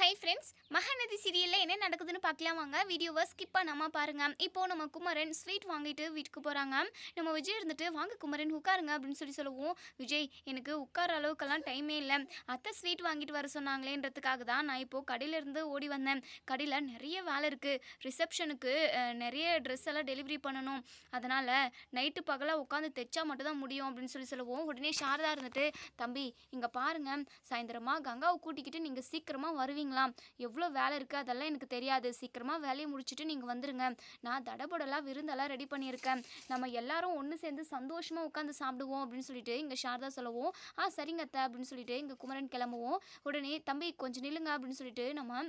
Hi friends Mahanadi சீரியலில் என்ன நடக்குதுன்னு பார்க்கலாம் வாங்க. வீடியோவை ஸ்கிப் பண்ணாமல் பாருங்கள் இப்போது நம்ம குமரன் ஸ்வீட் வாங்கிட்டு வீட்டுக்கு போகிறாங்க நம்ம விஜய் இருந்துட்டு வாங்க குமரன் உட்காருங்க அப்படின்னு சொல்லி சொல்லுவோம். விஜய் எனக்கு உட்கார அளவுக்கெல்லாம் டைமே இல்லை. அத்தை ஸ்வீட் வாங்கிட்டு வர சொன்னாங்களேன்றதுக்காக தான் நான் இப்போது கடையிலேருந்து ஓடி வந்தேன். கடையில் நிறைய வேலை இருக்குது ரிசப்ஷனுக்கு நிறைய ட்ரெஸ் எல்லாம் டெலிவரி பண்ணணும். அதனால் நைட்டு பகலாக உட்காந்து தைச்சா மட்டும் தான் முடியும் அப்படின்னு சொல்லி சொல்லுவோம். உடனே சாரதா இருந்துட்டு தம்பி இங்கே பாருங்கள் சாயந்தரமாக கங்காவை கூட்டிக்கிட்டு நீங்கள் சீக்கிரமாக வருவீங்க. வருவீங்களாம் எவ்வளோ வேலை இருக்குது அதெல்லாம் எனக்கு தெரியாது. சீக்கிரமாக வேலையை முடிச்சுட்டு நீங்கள் வந்துடுங்க நான் தடபடலாக விருந்தெல்லாம் ரெடி பண்ணியிருக்கேன். நம்ம எல்லாரும் ஒன்று சேர்ந்து சந்தோஷமாக உட்காந்து சாப்பிடுவோம் அப்படின்னு சொல்லிட்டு இங்கே சாரதா சொல்லவும். ஆ சரிங்க அத்தை அப்படின்னு சொல்லிட்டு இங்கே குமரன் கிளம்புவோம். உடனே தம்பி கொஞ்சம் நில்லுங்க அப்படின்னு சொல்லிட்டு நம்ம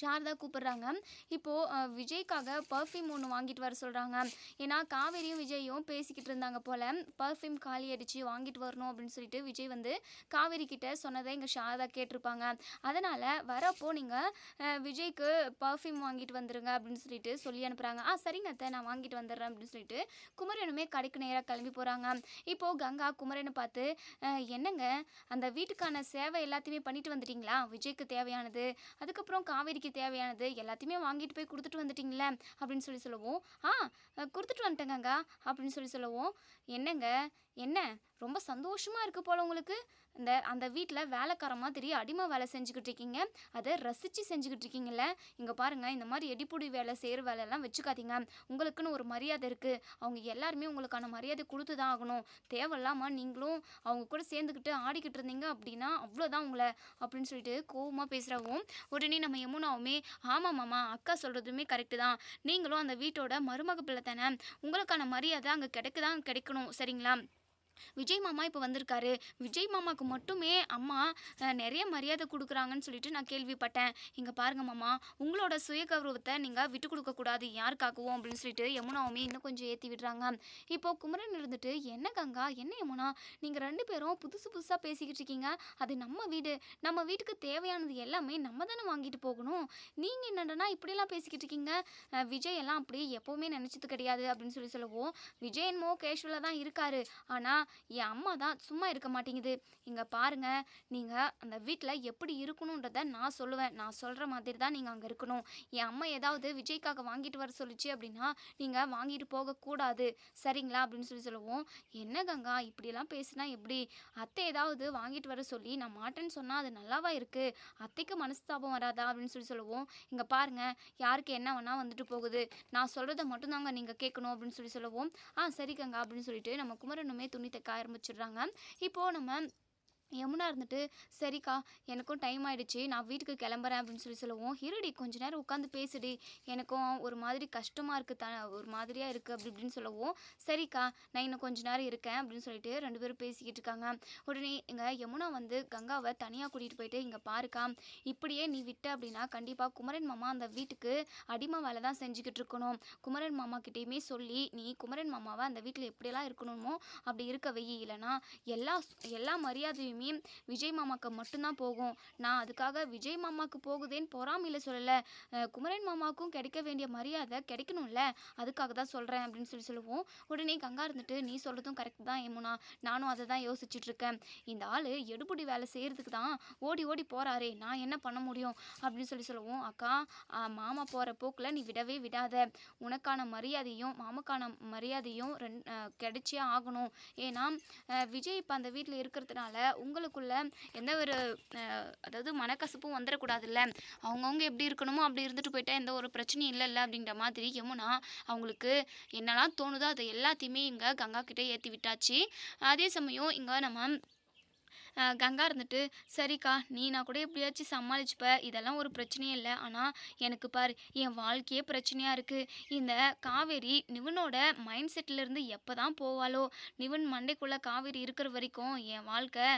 சாரதா கூப்பிட்றாங்க. இப்போது விஜய்க்காக பர்ஃப்யூம் ஒன்று வாங்கிட்டு வர சொல்கிறாங்க ஏன்னா காவேரியும் விஜயும் பேசிக்கிட்டு இருந்தாங்க போல் பர்ஃப்யூம் காலி அடித்து வாங்கிட்டு வரணும் அப்படின்னு சொல்லிட்டு விஜய் வந்து காவேரி கிட்டே சொன்னதை இங்கே சாரதா கேட்டிருப்பாங்க. அதனால் வரப்போ நீங்கள் விஜய்க்கு பர்ஃப்யூம் வாங்கிட்டு வந்துருங்க அப்படின்னு சொல்லிட்டு சொல்லி அனுப்புகிறாங்க ஆ சரிங்க அத்தை நான் வாங்கிட்டு வந்துடுறேன் அப்படின்னு சொல்லிட்டு குமரனுமே கடைக்கு நேராக கிளம்பி போகிறாங்க இப்போது கங்கா குமரனை பார்த்து என்னங்க? அந்த வீட்டுக்கான சேவை எல்லாத்தையுமே பண்ணிட்டு வந்துட்டிங்களா? விஜய்க்கு தேவையானது. அதுக்கப்புறம் காவேரி காவேரிக்கு தேவையானது எல்லாத்தையுமே வாங்கிட்டு போய் கொடுத்துட்டு வந்துட்டிங்களே அப்படின்னு சொல்லி சொல்லுவோம். ஆ கொடுத்துட்டு வந்துட்டேங்கங்க அப்படின்னு சொல்லி சொல்லுவோம். என்னங்க? என்ன? ரொம்ப சந்தோஷமாக இருக்குது போல் உங்களுக்கு. இந்த அந்த வீட்டில் வேலைக்கார மாதிரி அடிமை வேலை செஞ்சுக்கிட்டு இருக்கீங்க. அதை ரசித்து செஞ்சுக்கிட்டு இருக்கீங்கல்ல. இங்கே பாருங்கள் இந்த மாதிரி எடிப்புடி வேலை செய்கிற வேலையெல்லாம் வச்சுக்காதீங்க. உங்களுக்குன்னு ஒரு மரியாதை இருக்குது அவங்க எல்லாருமே உங்களுக்கான மரியாதை கொடுத்து தான் ஆகணும். தேவையில்லாமல் நீங்களும் அவங்க கூட சேர்ந்துக்கிட்டு ஆடிக்கிட்டு இருந்தீங்க அப்படின்னா அவ்வளோதான் உங்களை அப்படின்னு சொல்லிட்டு கோவமாக பேசுகிறவும் உடனே நம்ம யமுனாவுமே ஆமாம் மாமா அக்கா சொல்கிறதுமே கரெக்டு தான். நீங்களும் அந்த வீட்டோட மருமக பிள்ளை தானே. உங்களுக்கான மரியாதை அங்கே கிடைக்குதான் கிடைக்கணும். சரிங்களா? விஜய் மாமா இப்போ வந்திருக்காரு. விஜய் மாமாவுக்கு மட்டுமே அம்மா நிறைய மரியாதை கொடுக்குறாங்கன்னு சொல்லிட்டு நான் கேள்விப்பட்டேன். இங்கே பாருங்க மாமா உங்களோட சுய கௌரவத்தை நீங்கள் விட்டு கொடுக்கக்கூடாது யாருக்காகவும் அப்படின்னு சொல்லிட்டு யமுனாவுமே இன்னும் கொஞ்சம் ஏற்றி விடுறாங்க. இப்போ குமரன் இருந்துட்டு என்ன கங்கா? என்ன யமுனா? நீங்கள் ரெண்டு பேரும் புதுசு புதுசாக பேசிக்கிட்டு இருக்கீங்க. அது நம்ம வீடு. நம்ம வீட்டுக்கு தேவையானது எல்லாமே நம்ம தானே வாங்கிட்டு போகணும். நீங்கள் என்னடனா இப்படியெல்லாம் பேசிக்கிட்டு இருக்கீங்க? விஜய் எல்லாம் அப்படி எப்போவுமே நினச்சது கிடையாது. அப்படின்னு சொல்லி சொல்லுவோம் விஜய் என்னமோ கேஷுவலாக தான் இருக்காரு. ஆனால் என் அம்மா தான் சும்மா இருக்க மாட்டேங்குது. இங்கே பாருங்க நீங்கள் அந்த வீட்டில் எப்படி இருக்கணுன்றத நான் சொல்லுவேன். நான் சொல்கிற மாதிரி தான் நீங்கள் அங்கே இருக்கணும். என் அம்மா ஏதாவது விஜய்க்காக வாங்கிட்டு வர சொல்லிச்சு அப்படின்னா நீங்கள் வாங்கிட்டு போகக்கூடாது சரிங்களா? அப்படின்னு சொல்லி சொல்லுவோம். என்ன கங்கா இப்படியெல்லாம் பேசினா எப்படி? அத்தை ஏதாவது வாங்கிட்டு வர சொல்லி நான் மாட்டேன்னு சொன்னால் அது நல்லாவா இருக்குது அத்தைக்கு மனஸ்தாபம் வராதா? அப்படின்னு சொல்லி சொல்லுவோம். இங்கே பாருங்க யாருக்கு என்ன வேணால் வந்துட்டு போகுது. நான் சொல்கிறத மட்டும்தாங்க நீங்கள் கேட்கணும் அப்படின்னு சொல்லி சொல்லுவோம். ஆ சரி கங்கா அப்படின்னு சொல்லிட்டு நம்ம குமரனுமே துணி தைக்க ஆரம்பிச்சிடுறாங்க. இப்போது நம்ம யமுனா இருந்துட்டு சரிக்கா எனக்கும் டைம் ஆகிடுச்சி நான் வீட்டுக்கு கிளம்புறேன் அப்படின்னு சொல்லி சொல்லுவோம். இருடி கொஞ்ச நேரம் உட்காந்து பேசுடி. எனக்கும் ஒரு மாதிரி கஷ்டமாக இருக்குது த ஒரு மாதிரியாக இருக்குது அப்படி இப்படின்னு சொல்லவும். சரிக்கா நான் இன்னும் கொஞ்ச நேரம் இருக்கேன் அப்படின்னு சொல்லிட்டு ரெண்டு பேரும் பேசிக்கிட்டு இருக்காங்க. உடனே இங்கே யமுனா வந்து கங்காவை தனியாக கூட்டிகிட்டு போயிட்டு இங்கே பாருக்கா இப்படியே நீ விட்ட அப்படின்னா கண்டிப்பாக குமரன் மாமா அந்த வீட்டுக்கு அடிமை வேலை தான் செஞ்சுக்கிட்டு இருக்கணும். குமரன் மாமா கிட்டேயுமே சொல்லி நீ குமரன் மாமாவை அந்த வீட்டில் எப்படியெல்லாம் இருக்கணுமோ அப்படி இருக்க வெயி இல்லைனா எல்லா எல்லா மரியாதையுமே விஜய் மாமாக்கு மட்டும்தான் போகும். நான் அதுக்காக விஜய் மாமாக்கு போகுதேன்னு பொறாமையில் சொல்லலை. குமரன் மாமாவுக்கும் கிடைக்க வேண்டிய மரியாதை கிடைக்கணும்ல. அதுக்காக தான் சொல்கிறேன் அப்படின்னு சொல்லி சொல்லுவோம். உடனே கங்கா இருந்துட்டு நீ சொல்கிறதும் கரெக்ட் தான் ஏமுனா. நானும் அதை தான் யோசிச்சுட்ருக்கேன் இந்த ஆள் எடுபடி வேலை செய்கிறதுக்கு தான் ஓடி ஓடி போகிறாரே நான் என்ன பண்ண முடியும்? அப்படின்னு சொல்லி சொல்லுவோம். அக்கா மாமா போகிற போக்கில் நீ விடவே விடாத. உனக்கான மரியாதையும் மாமாக்கான மரியாதையும் ரெண் ஆஹ் கிடைச்சே ஆகணும். ஏன்னா விஜய் இப்போ அந்த வீட்டில் இருக்கிறதுனால உங்களுக்குள்ள எந்த ஒரு அதாவது மனக்கசப்பும் வந்துடக்கூடாதுல்ல அவங்கவுங்க எப்படி இருக்கணுமோ அப்படி இருந்துட்டு போயிட்டா எந்த ஒரு பிரச்சனையும் இல்லைல்ல அப்படின்ற மாதிரி யமுனா அவங்களுக்கு என்னெல்லாம் தோணுதோ அதை எல்லாத்தையுமே இங்கே கங்கா கிட்டே ஏற்றி விட்டாச்சு. அதே சமயம் இங்கே நம்ம கங்கா இருந்துட்டு சரிக்கா நீ நான் கூட எப்படியாச்சும் சமாளிச்சுப்ப இதெல்லாம் ஒரு பிரச்சனையே இல்லை. ஆனால் எனக்கு பார் என் வாழ்க்கையே பிரச்சனையாக இருக்குது இந்த காவேரி நிவனோட மைண்ட் செட்டிலேருந்து எப்போ தான் போவாளோ நிவன் மண்டைக்குள்ளே காவேரி இருக்கிற வரைக்கும் என் வாழ்க்கை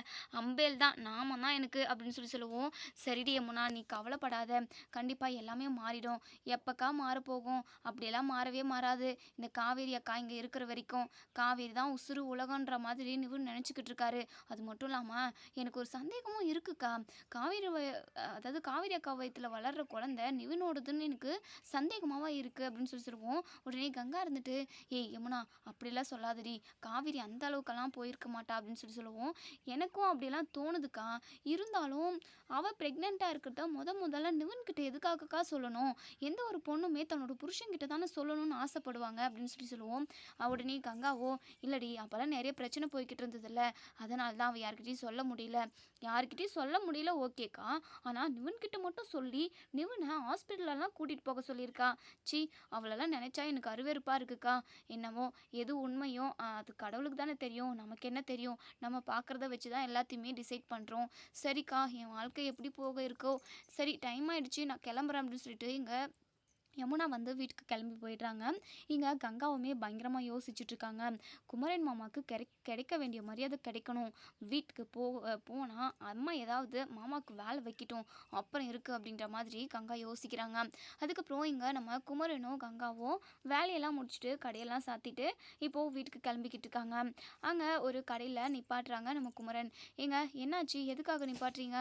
அம்பேல் தான் நாம தான் எனக்கு அப்படின்னு சொல்லி சொல்லுவோம். சரிடி முன்னா நீ கவலைப்படாத. கண்டிப்பாக எல்லாமே மாறிடும். எப்போக்கா மாறப்போகும்? அப்படியெல்லாம் மாறவே மாறாது. இந்த காவேரி அக்கா இங்கே இருக்கிற வரைக்கும் காவேரி தான் உசுறு உலகன்ற மாதிரி நிவன் நினச்சிக்கிட்டு இருக்காரு. அது மட்டும் இல்லாமல் எனக்கு ஒரு சந்தேகமும் இருக்குக்கா. காவேரி வய- அதாவது காவேரி அக்கா வயித்துல வளர்ற குழந்தை நிவினோடதுன்னு எனக்கு சந்தேகமாவா இருக்கு அப்படின்னு சொல்லி சொல்லுவோம் உடனே கங்கா இருந்துட்டு ஏய் யமுனா அப்படிலாம் சொல்லாதடி. காவேரி அந்த அளவுக்கெல்லாம் போயிருக்க மாட்டா அப்படின்னு சொல்லி சொல்லுவோம். எனக்கும் அப்படிலாம் தோணுதுக்கா. இருந்தாலும் அவள் ப்ரெக்னெண்ட்டாக இருக்கட்டும் முத முதல்ல நிவன்கிட்ட எதுக்காகக்கா சொல்லணும்? எந்த ஒரு பொண்ணுமே தன்னோட புருஷன்கிட்ட தானே சொல்லணும்னு ஆசைப்படுவாங்க அப்படின்னு சொல்லி சொல்லுவோம். அவ உடனே கங்காவோ இல்லடி அப்போல்லாம் நிறைய பிரச்சனை போய்கிட்டு இருந்ததில்ல. அதனால தான் அவள் யார்கிட்டயும் சொல்ல சொல்ல முடியல. யார்கிட்டையும் சொல்ல முடியல ஓகேக்கா ஆனால் நிவன்கிட்ட மட்டும் சொல்லி நிவனை ஹாஸ்பிட்டலெல்லாம் கூட்டிகிட்டு போக சொல்லியிருக்கா. சி அவளெல்லாம் நினச்சா எனக்கு அருவெருப்பாக இருக்குக்கா. என்னமோ எது உண்மையோ அது கடவுளுக்கு தானே தெரியும். நமக்கு என்ன தெரியும்? நம்ம பார்க்குறத வச்சு தான் எல்லாத்தையுமே டிசைட் பண்ணுறோம் சரிக்கா என் வாழ்க்கை எப்படி போக இருக்கோ? சரி டைம் ஆகிடுச்சு நான் கிளம்புறேன் அப்படின்னு சொல்லிட்டு இங்கே யமுனா வந்து வீட்டுக்கு கிளம்பி போயிடுறாங்க. இங்கே கங்காவுமே பயங்கரமாக யோசிச்சுட்ருக்காங்க. குமரன் மாமாவுக்கு கிடை கிடைக்க வேண்டிய மரியாதை கிடைக்கணும். வீட்டுக்கு போ போனால் அம்மா ஏதாவது மாமாவுக்கு வேலை வைக்கட்டும் அப்புறம் இருக்குது அப்படின்ற மாதிரி கங்கா யோசிக்கிறாங்க. அதுக்கப்புறம் இங்கே நம்ம குமரனும் கங்காவும் வேலையெல்லாம் முடிச்சுட்டு கடையெல்லாம் சாத்திட்டு இப்போது வீட்டுக்கு கிளம்பிக்கிட்டு இருக்காங்க அங்கே ஒரு கடையில் நிப்பாட்டுறாங்க நம்ம குமரன். ஏங்க என்னாச்சு? எதுக்காக நிப்பாட்டுறீங்க?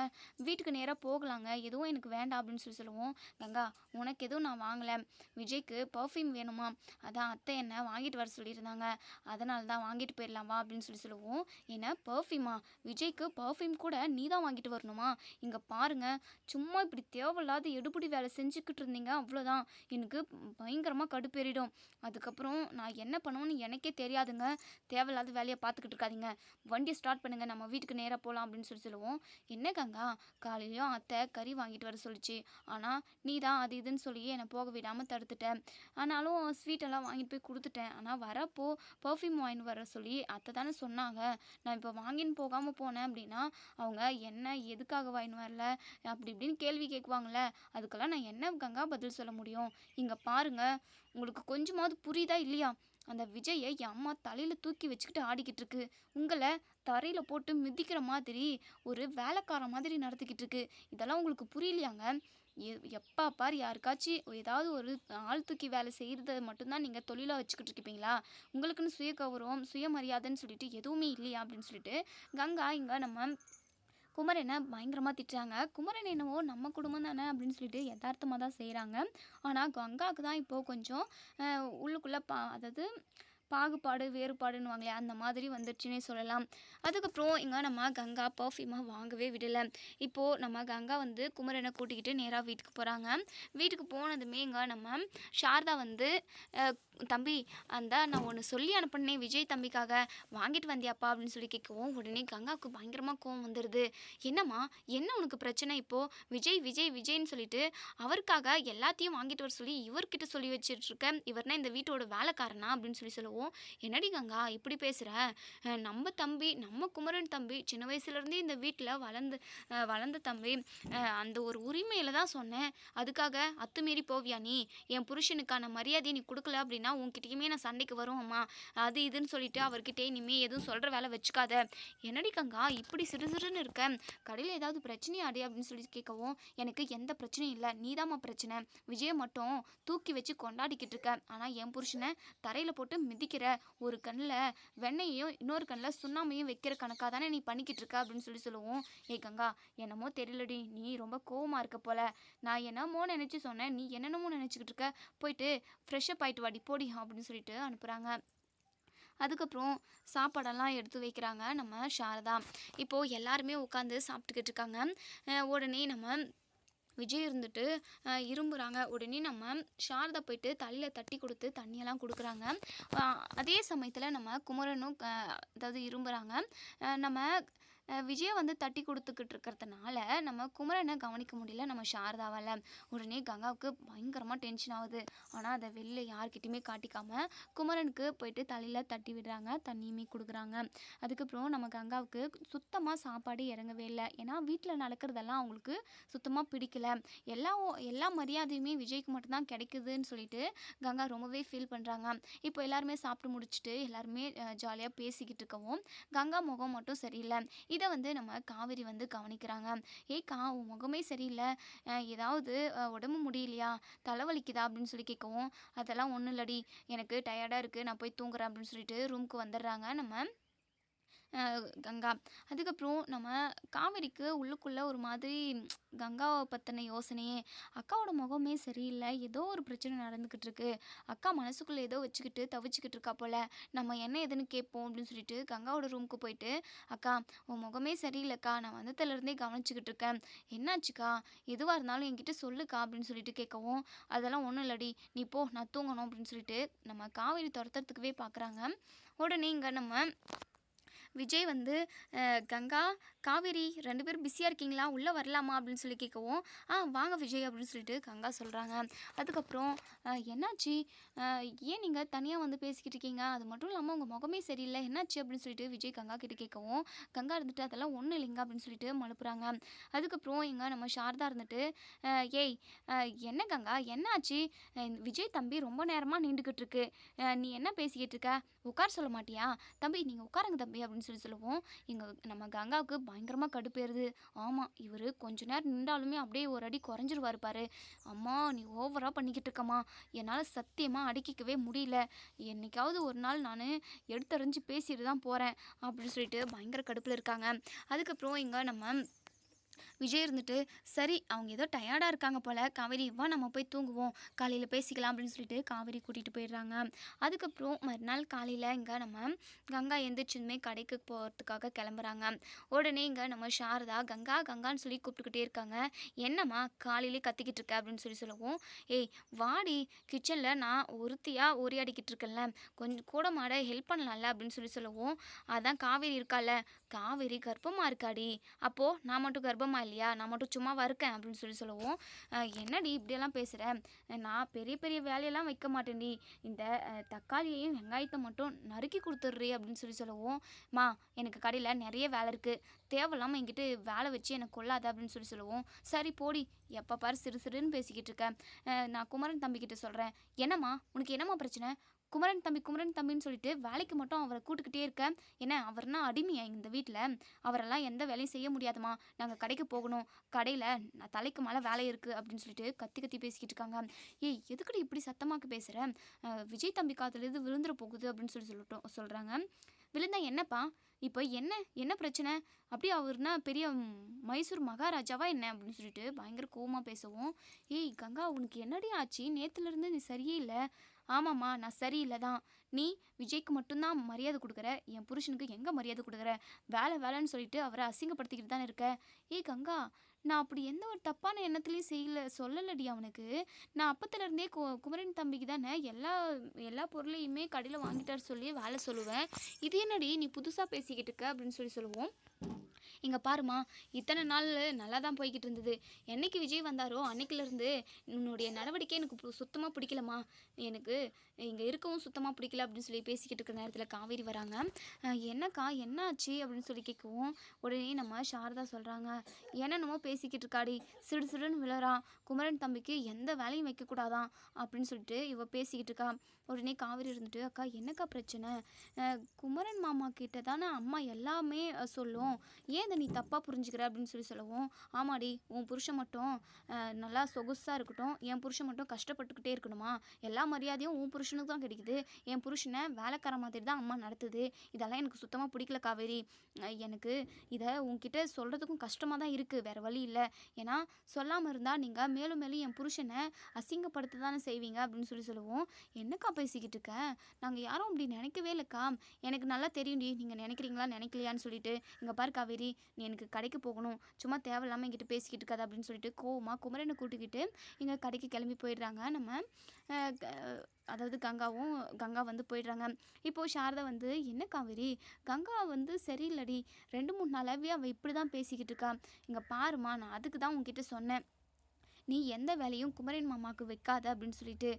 வீட்டுக்கு நேராக போகலாங்க. எதுவும் எனக்கு வேண்டாம் அப்படின்னு சொல்லி சொல்லுவோம். கங்கா உனக்கு எதுவும் நான் வாங்க வாங்கலை விஜய்க்கு பர்ஃப்யூம் வேணுமா? அதான் அத்தை என்ன வாங்கிட்டு வர சொல்லியிருந்தாங்க. அதனால தான் வாங்கிட்டு போயிடலாமா அப்படின்னு சொல்லி சொல்லுவோம். என்ன பர்ஃப்யூமா விஜய்க்கு பர்ஃப்யூம் கூட நீ தான் வாங்கிட்டு வரணுமா? இங்கே பாருங்க சும்மா இப்படி தேவையில்லாத எடுபடி வேலை செஞ்சுக்கிட்டு இருந்தீங்க அவ்வளோதான் எனக்கு பயங்கரமாக கடுப்பேறிடும் அதுக்கப்புறம் நான் என்ன பண்ணுவேன்னு எனக்கே தெரியாதுங்க. தேவையில்லாத வேலையை பார்த்துக்கிட்டு இருக்காதீங்க. வண்டியை ஸ்டார்ட் பண்ணுங்க நம்ம வீட்டுக்கு நேராக போகலாம் அப்படின்னு சொல்லி சொல்லுவோம். என்ன கங்கா? காலையிலையும் அத்தை கறி வாங்கிட்டு வர சொல்லிச்சு. ஆனால் நீ தான் அது இதுன்னு சொல்லி என்னை போக விடாமல் தடுத்துட்டேன். ஆனாலும் ஸ்வீட்டெல்லாம் வாங்கிட்டு போய் கொடுத்துட்டேன். ஆனால் வரப்போ பர்ஃப்யூம் வாங்கிட்டு வர சொல்லி அத்தை தானே சொன்னாங்க. நான் இப்போ வாங்கின்னு போகாமல் போனேன் அப்படின்னா அவங்க என்ன எதுக்காக வாங்கின்னு வரல? அப்படி இப்படின்னு கேள்வி கேட்குவாங்கல்ல அதுக்கெல்லாம் நான் என்ன கங்கா பதில் சொல்ல முடியும்? இங்கே பாருங்க. உங்களுக்கு கொஞ்சமாவது புரியுதா இல்லையா? அந்த விஜயை என் அம்மா தலையில் தூக்கி வச்சுக்கிட்டு ஆடிக்கிட்டு இருக்கு. உங்களை தரையில் போட்டு மிதிக்கிற மாதிரி ஒரு வேலைக்கார மாதிரி நடத்திக்கிட்டு இருக்கு. இதெல்லாம் உங்களுக்கு புரியலையாங்க? எப்போ பார் யாருக்காச்சும் ஏதாவது ஒரு ஆள் தூக்கி வேலை செய்கிறத மட்டும்தான் நீங்கள் தொழிலாக வச்சுக்கிட்டு இருக்கீங்களா உங்களுக்குன்னு சுய கௌரவம் சுயமரியாதைன்னு சொல்லிட்டு எதுவுமே இல்லையா? அப்படின்னு சொல்லிட்டு கங்கா இங்கே நம்ம குமரனை பயங்கரமாக திட்டுறாங்க. குமரன் என்னவோ நம்ம குடும்பம் தானே அப்படின்னு சொல்லிட்டு யதார்த்தமாக தான் செய்கிறாங்க ஆனால் கங்காவுக்கு தான் இப்போது கொஞ்சம் உள்ளுக்குள்ளே பா அதாவது பாகுபாடு வேறுபாடுன்னுவாங்களே அந்த மாதிரி வந்துடுச்சுன்னே சொல்லலாம். அதுக்கப்புறம் இங்கே நம்ம கங்கா பர்ஃப்யூமாக வாங்கவே விடலை. இப்போது நம்ம கங்கா வந்து குமரனை கூட்டிக்கிட்டு நேராக வீட்டுக்கு போகிறாங்க வீட்டுக்கு போனதுமே இங்கே நம்ம சாரதா வந்து தம்பி அந்த நான் ஒன்று சொல்லி அனுப்பினேன் விஜய் தம்பிக்காக. வாங்கிட்டு வந்தியாப்பா அப்படின்னு சொல்லி கேட்கவும் உடனே கங்காவுக்கு பயங்கரமாக கோவம் வந்துடுது என்னம்மா என்ன உனக்கு பிரச்சனை இப்போது விஜய் விஜய் விஜய்ன்னு சொல்லிட்டு அவருக்காக எல்லாத்தையும் வாங்கிட்டு வர சொல்லி இவர்கிட்ட சொல்லி வச்சிட்டு இருக்க இவர்னா இந்த வீட்டோட வேலைக்காரனா? அப்படின்னு சொல்லி சொல்லுவோம். என்னடி கங்கா இப்படி பேசுகிற நம்ம தம்பி நம்ம குமரன் தம்பி சின்ன வயசுலேருந்தே இந்த வீட்டில் வளர்ந்து வளர்ந்த தம்பி. அந்த ஒரு உரிமையில் தான் சொன்னேன். அதுக்காக அத்துமீறி போவியா நீ? என் புருஷனுக்கான மரியாதையை நீ கொடுக்கல அப்படின்னா உன்கிட்டயுமே நான் சண்டைக்கு வருவோம்மா அது இதுன்னு சொல்லிட்டு அவர்கிட்ட இனிமேல் எதுவும் சொல்கிற வேலை வச்சுக்காத. என்னடி கங்கா இப்படி சிறு சிறுன்னு இருக்க? கடையில் ஏதாவது பிரச்சனையாடி அப்படின்னு சொல்லி கேட்கவும் எனக்கு எந்த பிரச்சனையும் இல்லை. நீதாம்மா பிரச்சனை. விஜயை மட்டும் தூக்கி வச்சு கொண்டாடிக்கிட்டு இருக்க. ஆனால் என் புருஷனை தரையில் போட்டு மிதிக்க வைக்கிற ஒரு கண்ணில் வெண்ணையையும் இன்னொரு கண்ணில் சுண்ணாமையும் வைக்கிற கணக்காக தானே நீ பண்ணிக்கிட்டு இருக்க அப்படின்னு சொல்லி சொல்லுவோம். ஏ கங்கா என்னமோ தெரியலடி நீ ரொம்ப கோவமாக இருக்க போல. நான் என்னமோ நினச்சி சொன்னேன் நீ என்னென்னமோ நினச்சிக்கிட்டு இருக்க. போயிட்டு ஃப்ரெஷ்ஷப் ஆயிட்டு வாடி போடி அப்படின்னு சொல்லிட்டு அனுப்புகிறாங்க அதுக்கப்புறம் சாப்பாடெல்லாம் எடுத்து வைக்கிறாங்க நம்ம சாரதா. இப்போது எல்லாருமே உட்காந்து சாப்பிட்டுக்கிட்டு இருக்காங்க. உடனே நம்ம விஜய் இருந்துட்டு இரும்புறாங்க. உடனே நம்ம சாரதா போயிட்டு தலையில் தட்டி கொடுத்து தண்ணியெல்லாம் கொடுக்குறாங்க. அதே சமயத்தில் நம்ம குமரனும் அதாவது இரும்புறாங்க. நம்ம விஜயை வந்து தட்டி கொடுத்துக்கிட்டு இருக்கிறதுனால நம்ம குமரனை கவனிக்க முடியல. நம்ம சாரதாவால். உடனே கங்காவுக்கு பயங்கரமாக டென்ஷன் ஆகுது. ஆனால் அதை வெளில யார்கிட்டையுமே காட்டிக்காம குமரனுக்கு போயிட்டு தலையில் தட்டி விடுறாங்க. தண்ணியுமே கொடுக்குறாங்க. அதுக்கப்புறம் நம்ம கங்காவுக்கு சுத்தமாக சாப்பாடு இறங்கவே இல்லை. ஏன்னா வீட்டில் நடக்கிறதெல்லாம் அவங்களுக்கு சுத்தமாக பிடிக்கல. எல்லா எல்லா மரியாதையுமே விஜய்க்கு மட்டும்தான் கிடைக்குதுன்னு சொல்லிட்டு கங்கா ரொம்பவே ஃபீல் பண்ணுறாங்க இப்போ எல்லாருமே சாப்பிட்டு முடிச்சுட்டு எல்லாருமே ஜாலியாக பேசிக்கிட்டு இருக்கவும் கங்கா முகம் மட்டும் சரியில்லை. இதை வந்து நம்ம காவேரி வந்து கவனிக்கிறாங்க. ஏக்கா உன் முகமே சரியில்லை. ஏதாவது உடம்பு முடியலையா? தலைவலிக்குதா? அப்படின்னு சொல்லி கேட்கவும் அதெல்லாம் ஒன்றும் இல்லடி. எனக்கு டயர்டாக இருக்குது நான் போய் தூங்குறேன். அப்படின்னு சொல்லிட்டு ரூமுக்கு வந்துடுறாங்க. நம்ம கங்கா. அதுக்கப்புறம் நம்ம காவேரிக்கு உள்ளுக்குள்ளே ஒரு மாதிரி கங்காவை பற்றின யோசனையே அக்காவோட முகமே சரியில்லை. ஏதோ ஒரு பிரச்சனை நடந்துக்கிட்டு இருக்கு. அக்கா மனசுக்குள்ளே ஏதோ வச்சுக்கிட்டு தவிச்சுக்கிட்டு இருக்கா போல். நம்ம என்ன ஏதுன்னு கேட்போம் அப்படின்னு சொல்லிட்டு கங்காவோட ரூமுக்கு போயிட்டு அக்கா உன் முகமே சரியில்லைக்கா. நான் வந்ததுலேருந்தே கவனிச்சுக்கிட்டு இருக்கேன். என்னாச்சுக்கா? எதுவாக இருந்தாலும் என்கிட்ட சொல்லுக்கா அப்படின்னு சொல்லிட்டு கேட்கவும் அதெல்லாம் ஒன்றும் இல்லடி. நீ போ. நான் தூங்கணும் அப்படின்னு சொல்லிட்டு நம்ம காவேரி துரத்துறதுக்கவே பார்க்குறாங்க உடனே இங்கே நம்ம விஜய் வந்து கங்கா காவேரி ரெண்டு பேரும் பிஸியாக இருக்கீங்களா? உள்ளே வரலாமா? அப்படின்னு சொல்லி கேட்கவும் ஆ வாங்க விஜய் அப்படின்னு சொல்லிட்டு கங்கா சொல்கிறாங்க அதுக்கப்புறம் என்னாச்சு? ஏன் நீங்கள் தனியாக வந்து பேசிக்கிட்டு இருக்கீங்க? அது மட்டும் இல்லாமல் உங்கள் முகமே சரியில்லை. என்னாச்சு? அப்படின்னு சொல்லிட்டு விஜய் கங்கா கிட்ட கேட்கவும் கங்கா இருந்துட்டு அதெல்லாம் ஒன்றும் இல்லைங்க அப்படின்னு சொல்லிட்டு மழுப்புறாங்க. அதுக்கப்புறம் இங்கே நம்ம சாரதா இருந்துட்டு ஏய் என்ன கங்கா? என்னாச்சு? விஜய் தம்பி ரொம்ப நேரமாக நீண்டுக்கிட்டு இருக்கு. நீ என்ன பேசிக்கிட்டு இருக்க? உட்கார சொல்ல மாட்டியா? தம்பி நீங்கள் உட்காருங்க தம்பி அப்படின்னு சொல்லி சொல்லுவோம். எங்கள் நம்ம கங்காவுக்கு பயங்கரமாக கடுப்பேறுது. ஆமாம் இவர் கொஞ்ச நேரம் நின்றாலுமே அப்படியே ஒரு அடி குறைஞ்சிருவார் பாரு. அம்மா நீ ஓவராக பண்ணிக்கிட்டு இருக்கம்மா. என்னால் சத்தியமாக அடக்கிக்கவே முடியல. என்னைக்காவது ஒரு நாள் நான் எடுத்தறிஞ்சு பேசிட்டு தான் போகிறேன் அப்படின்னு சொல்லிட்டு பயங்கர கடுப்பில் இருக்காங்க. அதுக்கப்புறம் இங்கே நம்ம விஜய் இருந்துட்டு சரி அவங்க ஏதோ டயர்டாக இருக்காங்க போல். காவேரி வா நம்ம போய் தூங்குவோம். காலையில் பேசிக்கலாம் அப்படின்னு சொல்லிட்டு காவேரி கூட்டிகிட்டு போயிடுறாங்க. அதுக்கப்புறம் மறுநாள் காலையில் இங்கே நம்ம கங்கா எந்திரிச்சதுமே கடைக்கு போகிறதுக்காக கிளம்புறாங்க. உடனே இங்கே நம்ம சாரதா கங்கா கங்கான்னு சொல்லி கூப்பிட்டுக்கிட்டே இருக்காங்க. என்னம்மா காலையிலே கத்திக்கிட்டு இருக்க? அப்படின்னு சொல்லி சொல்லவும் ஏய் வாடி கிச்சனில் நான் ஒருத்தியாக ஓரியாடிக்கிட்டு இருக்கேன்ல. கொஞ்சம் கூட மாட ஹெல்ப் பண்ணலாம்ல? அப்படின்னு சொல்லி சொல்லவும் அதான் காவேரி இருக்கால. காவேரி கர்ப்பமாக இருக்காடி. அப்போது நான் மட்டும் கர்ப்பமாக இல்லை இல்லையா? நான் மட்டும் சும்மா இருக்கேன் அப்படின்னு சொல்லி சொல்லவும். என்னடி இப்படியெல்லாம் பேசுகிற நான் பெரிய பெரிய வேலையெல்லாம் வைக்க மாட்டேன்டி. இந்த தக்காளியையும் வெங்காயத்தை மட்டும் நறுக்கி கொடுத்துட்றி அப்படின்னு சொல்லி சொல்லுவோம். மா எனக்கு கடையில் நிறைய வேலை இருக்குது தேவையில்லாமல் என்கிட்ட வேலை வச்சு எனக்கு கொள்ளாத அப்படின்னு சொல்லி சொல்லுவோம். சரி போடி. எப்போ பாரு சிறு சிறுன்னு பேசிக்கிட்டு இருக்கேன் நான் குமரன் தம்பிக்கிட்ட சொல்கிறேன் என்னம்மா உனக்கு என்னம்மா பிரச்சனை? குமரன் தம்பி குமரன் தம்பின்னு சொல்லிட்டு வேலைக்கு மட்டும் அவரை கூட்டுக்கிட்டே இருக்க. என்ன அவர்னா அடிமையா இந்த வீட்டில் அவரெல்லாம் எந்த வேலையும் செய்ய முடியாதுமா நாங்கள் கடைக்கு போகணும். கடையில் நான் தலைக்கு மேலே வேலை இருக்குது அப்படின்னு சொல்லிட்டு கத்தி கத்தி பேசிக்கிட்டு இருக்காங்க. ஏய் எதுக்குடி இப்படி சத்தமாக்கு பேசுகிற விஜய் தம்பி காத்துலேருந்து இது விழுந்துற போகுது அப்படின்னு சொல்லி சொல்லட்டும் சொல்கிறாங்க விழுந்தா என்னப்பா? இப்போ என்ன? என்ன பிரச்சனை? அப்படியே அவர்னா பெரிய மைசூர் மகாராஜாவா என்ன? அப்படின்னு சொல்லிட்டு பயங்கர கோவமாக பேசவும். ஏய் கங்கா உனக்கு என்னடி ஆச்சு? நேற்றுலேருந்து நீ சரியே இல்லை. ஆமாம்மா நான் சரியில்லை தான் நீ விஜய்க்கு மட்டும்தான் மரியாதை கொடுக்குற? என் புருஷனுக்கு எங்கே மரியாதை கொடுக்குற? வேலை வேலைன்னு சொல்லிட்டு அவரை அசிங்கப்படுத்திக்கிட்டு தானே இருக்க? ஏய் கங்கா நான் அப்படி எந்த ஒரு தப்பான எண்ணத்துலையும் செய்யல சொல்லலடி அவனுக்கு. நான் அப்பத்துலேருந்தே கு குமரன் தம்பிக்கு தானே எல்லா எல்லா பொருளையுமே கடையில் வாங்கிட்டாரு சொல்லி வேலை சொல்லுவேன். இது என்னடி நீ புதுசாக பேசிக்கிட்டு இருக்க அப்படின்னு சொல்லி சொல்லுவோம். இங்கே பாருமா இத்தனை நாள் நல்லா தான் போய்கிட்டு இருந்தது என்னைக்கு விஜய் வந்தாரோ அன்னைக்கிலேருந்து உன்னுடைய நடவடிக்கை எனக்கு சுத்தமாக பிடிக்கலம்மா. எனக்கு இங்கே இருக்கவும் சுத்தமாக பிடிக்கல அப்படின்னு சொல்லி பேசிக்கிட்டு இருக்கிற நேரத்தில் காவேரி வராங்க. என்னக்கா என்ன ஆச்சு அப்படின்னு சொல்லி கேட்கவும் உடனே நம்ம சாரதா சொல்கிறாங்க என்னென்னமோ பேசிக்கிட்டு இருக்காடி. சிடு சிடுன்னு விழறான் குமரன் தம்பிக்கு எந்த வேலையும் வைக்கக்கூடாதான். அப்படின்னு சொல்லிட்டு இவ பேசிக்கிட்டு இருக்கா. உடனே காவேரி இருந்துட்டு அக்கா என்னக்கா பிரச்சனை? குமரன் மாமா கிட்ட தானே அம்மா எல்லாமே சொல்லும். ஏன் இதை நீ தப்பாக புரிஞ்சுக்கிற? அப்படின்னு சொல்லி சொல்லவும் ஆமாடி உன் புருஷன் மட்டும் நல்லா சொகுசாக இருக்கட்டும். என் புருஷன் மட்டும் கஷ்டப்பட்டுக்கிட்டே இருக்கணுமா? எல்லா மரியாதையும் உன் புருஷனுக்கு தான் கிடைக்குது. என் புருஷனை வேலைக்கார மாதிரி தான் அம்மா நடத்துது. இதெல்லாம் எனக்கு சுத்தமாக பிடிக்கல காவேரி. எனக்கு இதை உன்கிட்ட சொல்கிறதுக்கும் கஷ்டமாக தான் இருக்குது வேறு வழி இல்லை. ஏன்னா சொல்லாமல் இருந்தால் நீங்கள் மேலும் மேலும் என் புருஷனை அசிங்கப்படுத்த தானே செய்வீங்க? அப்படின்னு சொல்லி சொல்லுவோம் என்னக்கா பேசிக்கிட்டு இருக்க நாங்கள் யாரும் அப்படி நினைக்கவே இல்லைக்கா. எனக்கு நல்லா தெரியும்டி நீங்கள் நினைக்கிறீங்களா நினைக்கலையான்னு சொல்லிட்டு. இங்கே பாரு காவேரி நீ எனக்கு கடைக்கு போகணும். சும்மா தேவையில்லாமல் எங்கிட்ட பேசிக்கிட்டு இருக்காது அப்படின்னு சொல்லிட்டு கோவமாக குமரனை கூட்டிக்கிட்டு இங்கே கடைக்கு கிளம்பி போயிடுறாங்க. நம்ம அதாவது கங்காவும் கங்கா வந்து போயிடுறாங்க. இப்போது சாரதா வந்து என்ன காவேரி? கங்கா வந்து சரியில்லடி. ரெண்டு மூணு நாளாவே அவள் இப்படி தான் பேசிக்கிட்டு இருக்கா இங்கே பாருமா நான் அதுக்கு தான் உங்ககிட்ட சொன்னேன். நீ எந்த வேலையும் குமரன் மாமாவுக்கு வைக்காத அப்படின்னு சொல்லிட்டு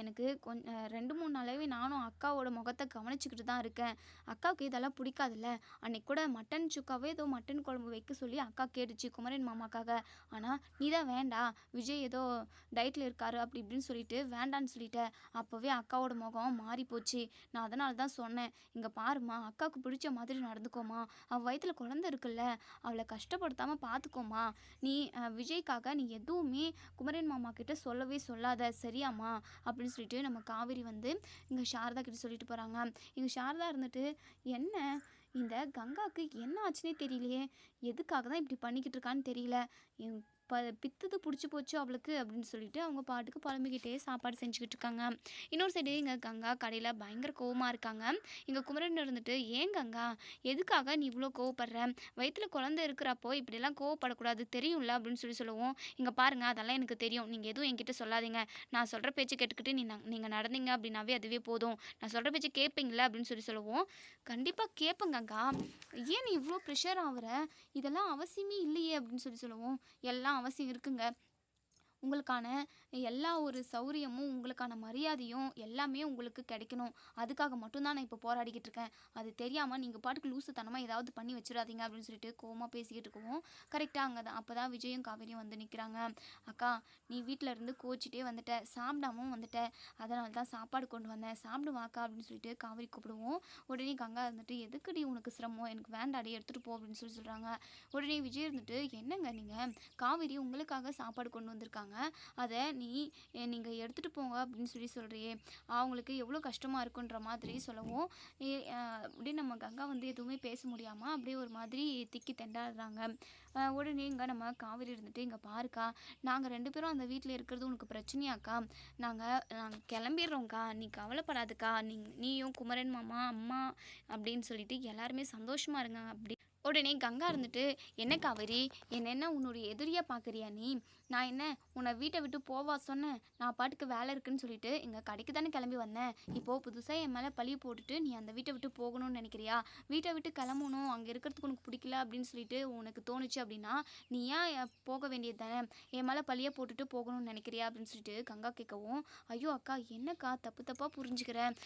எனக்கு கொஞ் ரெண்டு மூணு நாளாகவே நானும் அக்காவோட முகத்தை கவனிச்சுக்கிட்டு தான் இருக்கேன். அக்காவுக்கு இதெல்லாம் பிடிக்காதுல்ல? அன்னைக்கு கூட மட்டன் சுக்காவே ஏதோ மட்டன் குழம்பு வைக்க சொல்லி அக்கா கேட்டுச்சு குமரன் மாமாக்காக. ஆனால் நீ தான் வேண்டாம் விஜய் ஏதோ டயட்டில் இருக்காரு அப்படி இப்படின்னு சொல்லிட்டு வேண்டான்னு சொல்லிட்ட அப்போவே அக்காவோட முகம் மாறி போச்சு. நான் அதனால தான் சொன்னேன். இங்கே பாருமா அக்காவுக்கு பிடிச்ச மாதிரி நடந்துக்கோமா அவள் வயிற்றுல குழந்த இருக்குல்ல அவளை கஷ்டப்படுத்தாமல் பார்த்துக்கோமா நீ விஜய்க்காக நீ எதுவும் குமரன் மாமா கிட்ட சொல்லவே சொல்லாத சரியாம்மா? அப்படின்னு சொல்லிட்டு நம்ம காவேரி வந்து இங்கே சாரதா கிட்ட சொல்லிட்டு போகிறாங்க இங்கே சாரதா இருந்துட்டு என்ன? இந்த கங்காவுக்கு என்ன ஆச்சுன்னே தெரியலையே. எதுக்காக தான் இப்படி பண்ணிக்கிட்டு இருக்கான்னு தெரியல. ப பித்தது பிடிச்சி போச்சு அவளுக்கு அப்படின்னு சொல்லிட்டு அவங்க பாட்டுக்கு புலம்பிக்கிட்டே சாப்பாடு செஞ்சுக்கிட்டு இருக்காங்க. இன்னொரு சைடு எங்கள் கங்கா கடையில் பயங்கர கோவமாக இருக்காங்க. இங்கே குமரன் இருந்துட்டு ஏன் கங்கா எதுக்காக நீ இவ்வளோ கோவப்படுற? வயிற்றுல குழந்தை இருக்கிறப்போ இப்படிலாம் கோவப்படக்கூடாது தெரியும்ல? அப்படின்னு சொல்லி சொல்லுவோம். இங்கே பாருங்கள் அதெல்லாம் எனக்கு தெரியும். நீங்கள் எதுவும் என்கிட்ட சொல்லாதீங்க. நான் சொல்கிற பேச்சு கேட்டுக்கிட்டு நீ நீங்கள் நடந்தீங்க அப்படின்னாவே அதுவே போதும். நான் சொல்கிற பேச்சு கேட்பீங்களா அப்படின்னு சொல்லி சொல்லுவோம். கண்டிப்பாக கேட்பேங்கக்கா ஏன் நீ இவ்வளோ ப்ரெஷர் ஆகுற? இதெல்லாம் அவசியமே இல்லையே. அப்படின்னு சொல்லி சொல்லுவோம். எல்லாம் அவசியம் இருக்குங்க. உங்களுக்கான எல்லா ஒரு சௌரியமும் உங்களுக்கான மரியாதையும் எல்லாமே உங்களுக்கு கிடைக்கணும். அதுக்காக மட்டும்தான் நான் இப்போ போராடிக்கிட்டு இருக்கேன். அது தெரியாமல் நீங்கள் பாட்டுக்கு லூசுத்தனமாக ஏதாவது பண்ணி வச்சிடாதீங்க அப்படின்னு சொல்லிட்டு கோவமாக பேசிக்கிட்டு இருக்கவும் கரெக்டாக அங்கே தான் அப்போ தான் விஜயும் காவேரியும் வந்து நிற்கிறாங்க அக்கா நீ வீட்டில் இருந்து கோச்சிட்டே வந்துட்ட. சாப்பிடாமும் வந்துட்ட. அதனால தான் சாப்பாடு கொண்டு வந்தேன். சாப்பிடுவாக்கா அப்படின்னு சொல்லிட்டு காவேரி கூப்பிடுவோம். உடனே கங்கா இருந்துட்டு எதுக்குடி உனக்கு சிரமம்? எனக்கு வேண்டாடி எடுத்துகிட்டு போ அப்படின்னு சொல்லி சொல்கிறாங்க உடனே விஜய் இருந்துட்டு என்னங்க நீங்கள் காவேரி உங்களுக்காக சாப்பாடு கொண்டு வந்திருக்காங்க. அதை நீ நீங்கள் எடுத்துகிட்டு போங்க அப்படின்னு சொல்லி சொல்கிறியே அவங்களுக்கு எவ்வளோ கஷ்டமாக இருக்குன்ற மாதிரி சொல்லவும் ஏ- அப்படியே நம்ம கங்கா வந்து எதுவுமே பேச முடியாமல் அப்படியே ஒரு மாதிரி திக்கி தெண்டாடுறாங்க. உடனே இங்கே நம்ம காவேரி இருந்துட்டு இங்கே பாருக்கா நாங்கள் ரெண்டு பேரும் அந்த வீட்டில் இருக்கிறது உனக்கு பிரச்சனையாக்கா. நாங்கள் நாங்கள் கிளம்பிடுறோங்க்கா நீ கவலைப்படாதுக்கா. நீ நீயும் குமரன் மாமா அம்மா அப்படின்னு சொல்லிட்டு எல்லாருமே சந்தோஷமாக இருங்க அப்படி. உடனே கங்கா இருந்துட்டு என்ன காவேரி என்னென்ன என்ன உன்னுடைய எதிரியா பார்க்குறியா நீ? நான் என்ன உன்னை வீட்டை விட்டு போவா சொன்னேன். நான் பாட்டுக்கு வேலை இருக்குன்னு சொல்லிட்டு எங்கள் கடைக்கு தானே கிளம்பி வந்தேன். இப்போது புதுசாக என் மேலே பழி போட்டுட்டு நீ அந்த வீட்டை விட்டு போகணும்னு நினைக்கிறியா? வீட்டை விட்டு கிளம்பணும் அங்கே இருக்கிறதுக்கு உனக்கு பிடிக்கல அப்படின்னு சொல்லிட்டு உனக்கு தோணுச்சு அப்படின்னா நீ ஏன் போக வேண்டியது தானே என் மேலே பழியை போட்டுட்டு போகணும்னு நினைக்கிறியா அப்படின்னு சொல்லிட்டு கங்கா கேட்கவும் ஐயோ அக்கா என்னக்கா தப்பு தப்பாக புரிஞ்சுக்கிறேன்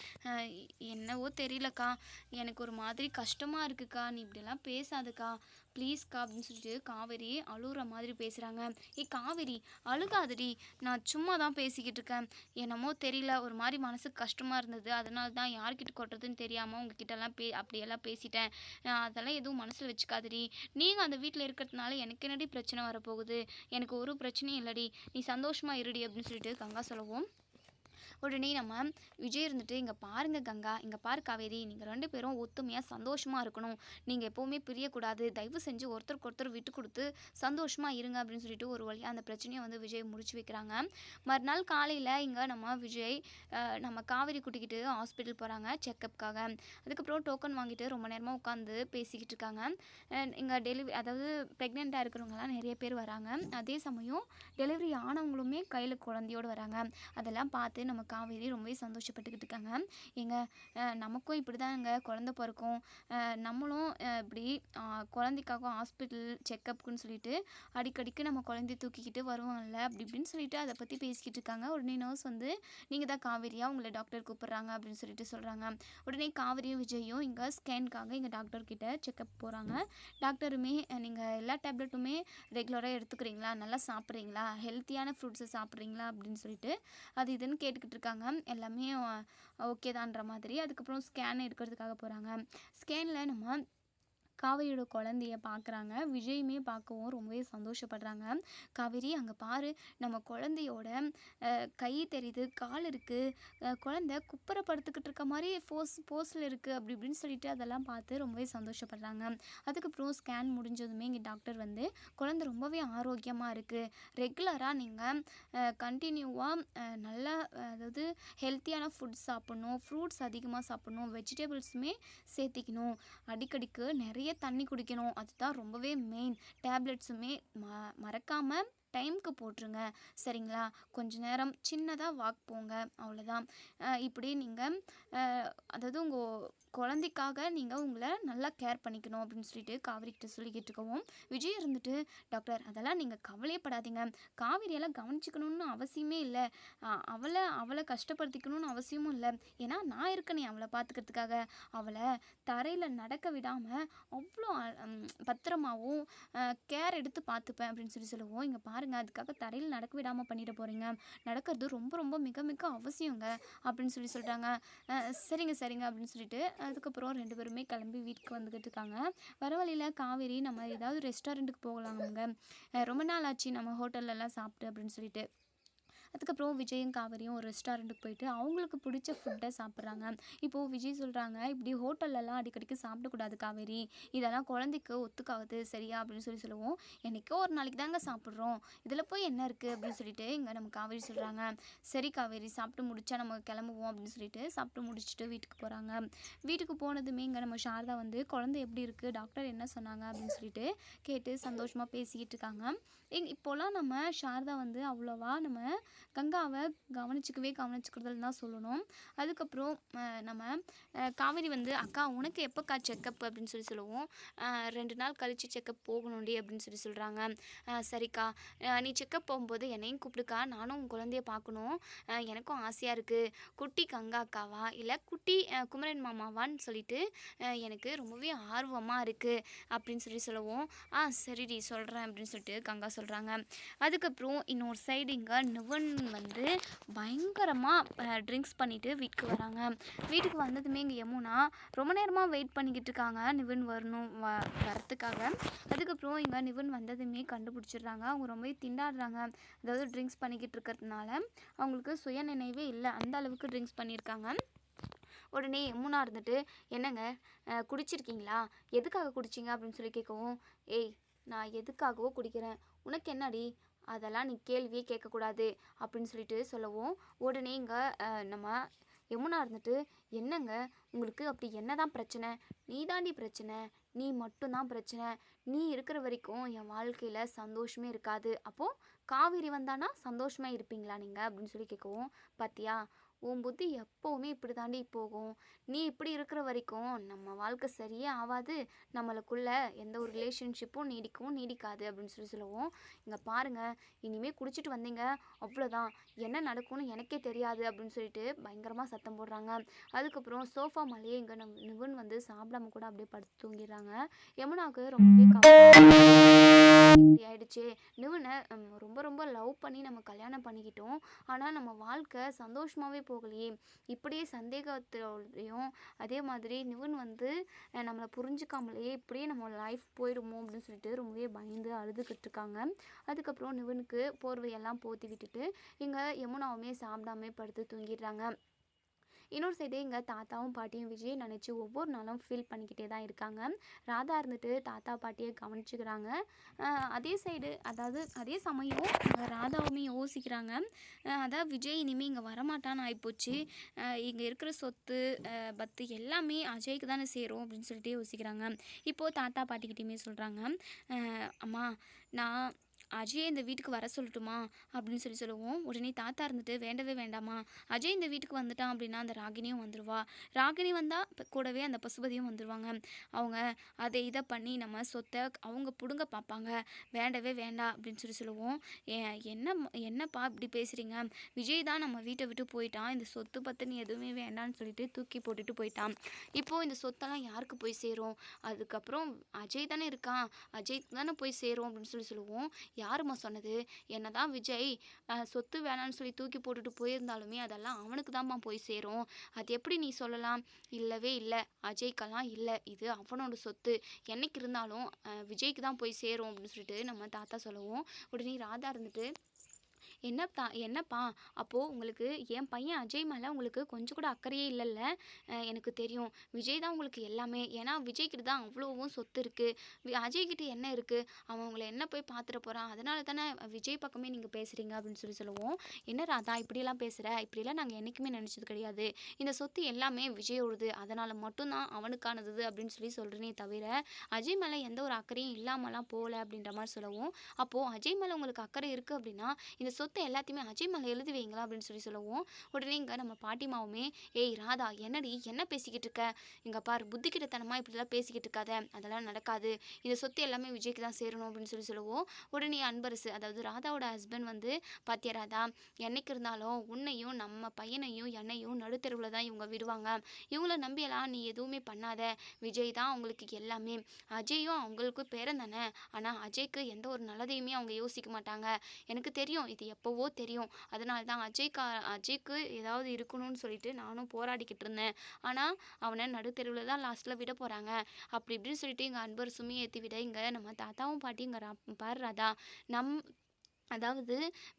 என்னவோ தெரியலக்கா. எனக்கு ஒரு மாதிரி கஷ்டமாக இருக்குக்கா. நீ இப்படிலாம் பேசாதக்கா. ப்ளீஸ்க்கா அப்படின்னு சொல்லிட்டு காவேரி அழுகிற மாதிரி பேசுகிறாங்க ஏ காவேரி அழுகாதடி. நான் சும்மா தான் பேசிக்கிட்டு இருக்கேன். என்னமோ தெரியல. ஒரு மாதிரி மனசுக்கு கஷ்டமாக இருந்தது. அதனால தான் யார்கிட்ட கொட்டுறதுன்னு தெரியாமல் உங்ககிட்டலாம் பே அப்படியெல்லாம் பேசிட்டேன். அதெல்லாம் எதுவும் மனசில் வச்சுக்காதடி. நீங்கள் அந்த வீட்டில் இருக்கிறதுனால எனக்கு என்னடி பிரச்சனை வரப்போகுது? எனக்கு ஒரு பிரச்சனையும் இல்லடி. நீ சந்தோஷமாக இருடி அப்படின்னு சொல்லிட்டு கங்கா சொல்லவும். உடனே நம்ம விஜய் இருந்துட்டு இங்கே பாருங்க கங்கா இங்கே பாரு காவேரி நீங்கள் ரெண்டு பேரும் ஒத்துமையாக சந்தோஷமாக இருக்கணும். நீங்கள் எப்போவுமே பிரியக்கூடாது. தயவு செஞ்சு ஒருத்தருக்கு ஒருத்தர் விட்டு கொடுத்து சந்தோஷமாக இருங்க அப்படின்னு சொல்லிட்டு ஒரு வழியாக அந்த பிரச்சனையை வந்து விஜய் முடிச்சு வைக்கிறாங்க. மறுநாள் காலையில் இங்கே நம்ம விஜய் நம்ம காவேரி கூட்டிக்கிட்டு ஹாஸ்பிட்டல் போகிறாங்க செக்கப்புக்காக அதுக்கப்புறம் டோக்கன் வாங்கிட்டு ரொம்ப நேரமாக உட்காந்து பேசிக்கிட்டு இருக்காங்க. இங்கே டெலிவரி அதாவது ப்ரெக்னெண்ட்டாக இருக்கிறவங்கலாம் நிறைய பேர் வராங்க. அதே சமயம் டெலிவரி ஆனவங்களுமே கையில் குழந்தையோடு வராங்க. அதெல்லாம் பார்த்து நம்ம காவேரி ரொம்பவே சந்தோஷப்பட்டுக்கிட்டு இருக்காங்க. எங்கள் நமக்கும் இப்படி தாங்க குழந்த பிறக்கும். நம்மளும் இப்படி குழந்தைக்காக ஹாஸ்பிட்டல் செக்கப்புக்குன்னு சொல்லிட்டு அடிக்கடிக்கு நம்ம குழந்தைய தூக்கிக்கிட்டு வருவோம்ல அப்படி இப்படின்னு சொல்லிட்டு அதை பற்றி பேசிக்கிட்டு இருக்காங்க. உடனே நர்ஸ் வந்து நீங்கள் தான் காவேரியா? உங்களை டாக்டர் கூப்பிட்றாங்க அப்படின்னு சொல்லிட்டு சொல்கிறாங்க உடனே காவேரியும் விஜயும் இங்கே ஸ்கேனுக்காக இங்கே டாக்டர்கிட்ட செக்கப் போகிறாங்க டாக்டருமே நீங்கள் எல்லா டேப்லெட்டுமே ரெகுலராக எடுத்துக்கிறீங்களா? நல்லா சாப்பிட்றீங்களா? ஹெல்த்தியான ஃப்ரூட்ஸை சாப்பிட்றீங்களா? அப்படின்னு சொல்லிட்டு அது இதுன்னு கேட்டுக்கிட்டு இருக்காங்க. எல்லாமே ஓகே தான்ற மாதிரி. அதுக்கப்புறம் ஸ்கேன் எடுக்கிறதுக்காக போகிறாங்க ஸ்கேனில் நம்ம காவேரியோட குழந்தைய பார்க்குறாங்க. விஜயுமே பார்க்கவும் ரொம்பவே சந்தோஷப்படுறாங்க. காவேரி அங்கே பாரு நம்ம குழந்தையோட கை தெரியுது கால் இருக்குது குழந்தை குப்புற படுத்துக்கிட்டு இருக்க மாதிரி ஃபோஸ் போஸில் இருக்குது அப்படி இப்படின்னு சொல்லிட்டு அதெல்லாம் பார்த்து ரொம்பவே சந்தோஷப்படுறாங்க. அதுக்கப்புறம் ஸ்கேன் முடிஞ்சதுமே இங்கே டாக்டர் வந்து குழந்தை ரொம்பவே ஆரோக்கியமாக இருக்குது ரெகுலராக நீங்கள் கண்டினியூவாக நல்லா அதாவது ஹெல்த்தியான ஃபுட் சாப்பிட்ணும் ஃப்ரூட்ஸ் அதிகமாக சாப்பிட்ணும் வெஜிடபிள்ஸுமே சேர்த்திக்கணும். அடிக்கடிக்கு நிறைய தண்ணி குடிக்கணும். அதுதான் ரொம்பவே மெயின் டேப்லெட்ஸுமே ம மறக்காமல் டைம்க்கு போட்டுருங்க. சரிங்களா? கொஞ்ச நேரம் சின்னதாக வாக் போங்க. அவ்வளோதான் இப்படி நீங்கள் அதாவது உங்கள் குழந்தைக்காக நீங்கள் உங்களை நல்லா கேர் பண்ணிக்கணும் அப்படின்னு சொல்லிட்டு காவேரி சொல்லிக்கிட்டு இருக்கவும் விஜய் இருந்துட்டு டாக்டர் அதெல்லாம் நீங்கள் கவலையப்படாதீங்க. காவேரியெல்லாம் கவனிச்சிக்கணும்னு அவசியமே இல்லை. அவளை அவளை கஷ்டப்படுத்திக்கணும்னு அவசியமும் இல்லை. ஏன்னா நான் இருக்கனே அவளை பார்த்துக்கிறதுக்காக. அவளை தரையில் நடக்க விடாமல் அவ்வளோ பத்திரமாகவும் கேர் எடுத்து பார்த்துப்பேன் அப்படின்னு சொல்லி சொல்லுவோம். இங்கே பாருங்கள் அதுக்காக தரையில் நடக்க விடாமல் பண்ணிட போகிறீங்க நடக்கிறது ரொம்ப ரொம்ப மிக மிக அவசியங்க அப்படின்னு சொல்லி சொல்கிறாங்க சரிங்க சரிங்க அப்படின்னு சொல்லிட்டு அதுக்கப்புறம் ரெண்டு பேருமே கிளம்பி வீட்டுக்கு வந்துக்கிட்டு இருக்காங்க. வர வழியில் காவேரி நம்ம ஏதாவது ரெஸ்டாரண்ட்டுக்கு போகலாங்க ரொம்ப நாள் ஆச்சு நம்ம ஹோட்டல்லலாம் சாப்பிட்டு அப்படின்னு சொல்லிட்டு. அதுக்கப்புறம் விஜயும் காவேரியும் ஒரு ரெஸ்டாரண்ட்டுக்கு போயிட்டு அவங்களுக்கு பிடிச்ச ஃபுட்டை சாப்பிட்றாங்க. இப்போது விஜய் சொல்கிறாங்க இப்படி ஹோட்டல்லலாம் அடிக்கடிக்கு சாப்பிடக்கூடாது காவேரி. இதெல்லாம் குழந்தைக்கு ஒத்துக்காகுது சரியா? அப்படின்னு சொல்லி சொல்லுவோம். என்னைக்கோ ஒரு நாளைக்கு தாங்க சாப்பிட்றோம். இதில் போய் என்ன இருக்குது அப்படின்னு சொல்லிட்டு இங்கே நம்ம காவேரி சொல்கிறாங்க சரி காவேரி சாப்பிட்டு முடிச்சா நம்ம கிளம்புவோம். அப்படின்னு சொல்லிட்டு சாப்பிட்டு முடிச்சுட்டு வீட்டுக்கு போகிறாங்க வீட்டுக்கு போனதுமே இங்கே நம்ம சாரதா வந்து குழந்தை எப்படி இருக்குது டாக்டர் என்ன சொன்னாங்க? அப்படின்னு சொல்லிட்டு கேட்டு சந்தோஷமாக பேசிக்கிட்டு இருக்காங்க. இப்போலாம் நம்ம சாரதா வந்து அவ்வளோவா நம்ம கங்காவை கவனிச்சிக்கவே கவனிச்சிக்கிறதுன்னு தான் சொல்லணும். அதுக்கப்புறம் நம்ம காவேரி வந்து அக்கா உனக்கு எப்போக்கா செக்கப் அப்படின்னு சொல்லி சொல்லுவோம். ரெண்டு நாள் கழித்து செக்கப் போகணும்டி அப்படின்னு சொல்லி சொல்கிறாங்க சரிக்கா. நீ செக்கப் போகும்போது என்னையும் கூப்பிடுக்கா. நானும் உன் குழந்தைய பார்க்கணும். எனக்கும் ஆசையாக இருக்குது குட்டி கங்கா அக்காவா? இல்லை குட்டி குமரன் மாமாவான்னு சொல்லிட்டு எனக்கு ரொம்பவே ஆர்வமாக இருக்குது அப்படின்னு சொல்லி சொல்லுவோம். ஆ சரிடி சொல்கிறேன் அப்படின்னு சொல்லிட்டு கங்கா சொல்கிறாங்க அதுக்கப்புறம் இன்னொரு சைடு இங்கே நிவன் வந்து பயங்கரமாக ட்ரிங்க்ஸ் பண்ணிவிட்டு வீட்டுக்கு வராங்க. வீட்டுக்கு வந்ததுமே இங்கே யமுனா ரொம்ப நேரமாக வெயிட் பண்ணிக்கிட்டு இருக்காங்க. நிவின் வரணும் வ வரத்துக்காக. அதுக்கப்புறம் இங்கே நிவின் வந்ததுமே கண்டுபிடிச்சிடுறாங்க. அவங்க ரொம்பவே திண்டாடுறாங்க. அதாவது ட்ரிங்க்ஸ் பண்ணிக்கிட்டு இருக்கிறதுனால அவங்களுக்கு சுய நினைவே இல்லை. அந்த அளவுக்கு ட்ரிங்க்ஸ் பண்ணியிருக்காங்க. உடனே யமுனா இருந்துட்டு என்னங்க குடிச்சிருக்கீங்களா? எதுக்காக குடிச்சிங்க? அப்படின்னு சொல்லி கேட்கவும் ஏய் நான் எதுக்காகவோ குடிக்கிறேன். உனக்கு என்னடி? அதெல்லாம் நீ கேள்வியே கேட்கக்கூடாது அப்படின்னு சொல்லிட்டு சொல்லவும் உடனே இங்கே நம்ம யமுனா இருந்துட்டு என்னங்க? உங்களுக்கு அப்படி என்ன தான் பிரச்சனை? நீ தாண்டி பிரச்சனை? நீ மட்டும்தான் பிரச்சனை. நீ இருக்கிற வரைக்கும் என் வாழ்க்கையில் சந்தோஷமே இருக்காது. அப்போது காவேரி வந்தானா சந்தோஷமாக இருப்பீங்களா நீங்கள் அப்படின்னு சொல்லி கேட்கவும் பார்த்தியா உன் புத்தி எப்போவுமே இப்படி தாண்டி போகும். நீ இப்படி இருக்கிற வரைக்கும் நம்ம வாழ்க்கை சரியே ஆகாது நம்மளுக்குள்ள எந்த ஒரு ரிலேஷன்ஷிப்பும் நீடிக்கவும் நீடிக்காது அப்படின்னு சொல்லி சொல்லுவோம். இங்கே பாருங்கள் இனிமேல் குடிச்சிட்டு வந்தீங்க அவ்வளோதான் என்ன நடக்கும்னு எனக்கே தெரியாது அப்படின்னு சொல்லிட்டு பயங்கரமாக சத்தம் போடுறாங்க. அதுக்கப்புறம் சோஃபா மலையே இங்கே நம் நிவன் வந்து சாப்பிடாம கூட அப்படியே படுத்து தூங்கிடுறாங்க. யமுனாவுக்கு ரொம்பவே கவலை. இப்படி நிவனை ரொம்ப ரொம்ப லவ் பண்ணி நம்ம கல்யாணம் பண்ணிக்கிட்டோம். ஆனால் நம்ம வாழ்க்கை சந்தோஷமாகவே போகலையே. இப்படியே சந்தேகத்தோடையும் அதே மாதிரி நிவன் வந்து நம்மளை புரிஞ்சுக்காமலேயே இப்படியே நம்ம லைஃப் போயிடுமோ அப்படின்னு சொல்லிட்டு ரொம்பவே பயந்து அழுதுகிட்டு இருக்காங்க அதுக்கப்புறம் நிவனுக்கு போர்வையெல்லாம் போத்தி விட்டுட்டு இங்கே யமுனாவுமே சாப்பிடாம படுத்து தூங்கிடுறாங்க. இன்னொரு சைடு எங்கள் தாத்தாவும் பாட்டியும் விஜய் நினச்சி ஒவ்வொரு நாளும் ஃபீல் பண்ணிக்கிட்டே தான் இருக்காங்க. ராதா இருந்துட்டு தாத்தா பாட்டியை கவனிச்சுக்கிறாங்க. அதே சைடு அதாவது அதே சமயம் ராதாவுமே யோசிக்கிறாங்க. அதாவது விஜய் இனிமேல் இங்கே வரமாட்டான்னு ஆகிப்போச்சு இங்கே இருக்கிற சொத்து பத்து எல்லாமே அஜய்க்கு தானே சேரும் அப்படின்னு சொல்லிட்டு யோசிக்கிறாங்க. இப்போது தாத்தா பாட்டிக்கிட்டேயுமே சொல்கிறாங்க அம்மா நான் அஜய் இந்த வீட்டுக்கு வர சொல்லட்டுமா அப்படின்னு சொல்லி சொல்லுவோம். உடனே தாத்தா இருந்துட்டு வேண்டவே வேண்டாமா அஜய் இந்த வீட்டுக்கு வந்துட்டான் அப்படின்னா அந்த ராகினியும் வந்துடுவா ராகினி வந்தால் கூடவே அந்த பசுபதியும் வந்துடுவாங்க அவங்க அதை இதை பண்ணி நம்ம சொத்தை அவங்க பிடுங்க பார்ப்பாங்க வேண்டவே வேண்டாம் அப்படின்னு சொல்லி சொல்லுவோம். என்ன என்னப்பா இப்படி பேசுகிறீங்க விஜய் தான் நம்ம வீட்டை விட்டு போயிட்டான். இந்த சொத்து பற்றினு எதுவுமே வேண்டாம்னு சொல்லிட்டு தூக்கி போட்டுட்டு போயிட்டான். இப்போது இந்த சொத்தெல்லாம் யாருக்கு போய் சேரும்? அதுக்கப்புறம் அஜய் தானே இருக்கான். அஜய்க்கு தானே போய் சேரும் அப்படின்னு சொல்லி சொல்லுவோம். யாரும்மா சொன்னது? என்ன தான் விஜய் சொத்து வேணாம்னு சொல்லி தூக்கி போட்டுட்டு போயிருந்தாலுமே அதெல்லாம் அவனுக்கு தான்மா போய் சேரும். அது எப்படி நீ சொல்லலாம்? இல்லவே இல்லை. அஜய்க்கெல்லாம் இல்லை. இது அவனோட சொத்து. என்னைக்கு இருந்தாலும் விஜய்க்கு தான் போய் சேரும் அப்படின்னு சொல்லிட்டு நம்ம தாத்தா சொல்லுவோம். உடனே ராதா இருந்துட்டு என்னப்பா என்னப்பா? அப்போது உங்களுக்கு என் பையன் அஜய் மேலே உங்களுக்கு கொஞ்சம் கூட அக்கறையே இல்லைல்ல? எனக்கு தெரியும். விஜய் தான் உங்களுக்கு எல்லாமே. ஏன்னா விஜய்கிட்ட தான் அவ்வளோவும் சொத்து இருக்குது அஜய்கிட்ட என்ன இருக்குது அவன் உங்களை என்ன போய் பார்த்துட்டு போகிறான் அதனால தானே விஜய் பக்கமே நீங்கள் பேசுகிறீங்க அப்படின்னு சொல்லி சொல்லுவோம். என்ன ராதா இப்படியெல்லாம் பேசுகிற இப்படியெல்லாம் நாங்கள் என்றைக்குமே நினச்சது கிடையாது. இந்த சொத்து எல்லாமே விஜயோடது. அதனால் மட்டும்தான் அவனுக்கானது அப்படின்னு சொல்லி சொல்கிறேனே தவிர அஜய் மேலே எந்த ஒரு அக்கறையும் இல்லாமலாம் போகல அப்படின்ற மாதிரி சொல்லவும். அப்போது அஜய் மேலே உங்களுக்கு அக்கறை இருக்குது அப்படின்னா இந்த சொத்து எல்லாத்தையுமே அஜய் மேலே எழுதி வைங்களா அப்படின்னு சொல்லி சொல்லுவோம். உடனே இங்கே நம்ம பாட்டிமாவுமே ஏய் ராதா என்னடி? என்ன பேசிக்கிட்டு இருக்க? இங்கே பார் புத்திக்கிட்டத்தனமாக இப்படிலாம் பேசிக்கிட்டு இருக்காத. அதெல்லாம் நடக்காது. இந்த சொத்து எல்லாமே விஜய்க்கு தான் சேரணும் அப்படின்னு சொல்லி சொல்லுவோம். உடனே அன்பரசு அதாவது ராதாவோட ஹஸ்பண்ட் வந்து பாத்தியா ராதா என்னைக்கு இருந்தாலும் உன்னையும் நம்ம பையனையும் என்னையும் நடுத்தெருவில் தான் இவங்க விடுவாங்க. இவங்கள நம்பியெல்லாம் நீ எதுவுமே பண்ணாத. விஜய் தான் அவங்களுக்கு எல்லாமே. அஜயும் அவங்களுக்கு பேரன் தானே. ஆனால் அஜய்க்கு எந்த ஒரு நல்லதையுமே அவங்க யோசிக்க மாட்டாங்க. எனக்கு தெரியும் இது எப்போவோ தெரியும். அதனால தான் அஜய்க்கா அஜய்க்கு ஏதாவது இருக்கணும்னு சொல்லிட்டு நானும் போராடிக்கிட்டு இருந்தேன். ஆனால் அவனை நடுத்தெருவில் தான் லாஸ்ட்டில் விட போகிறாங்க அப்படி இப்படின்னு சொல்லிட்டு எங்கள் அன்பர் சுமி ஏற்றி விட இங்கே நம்ம தாத்தாவும் பாட்டி இங்கே பாடுறாதா நம் அதாவது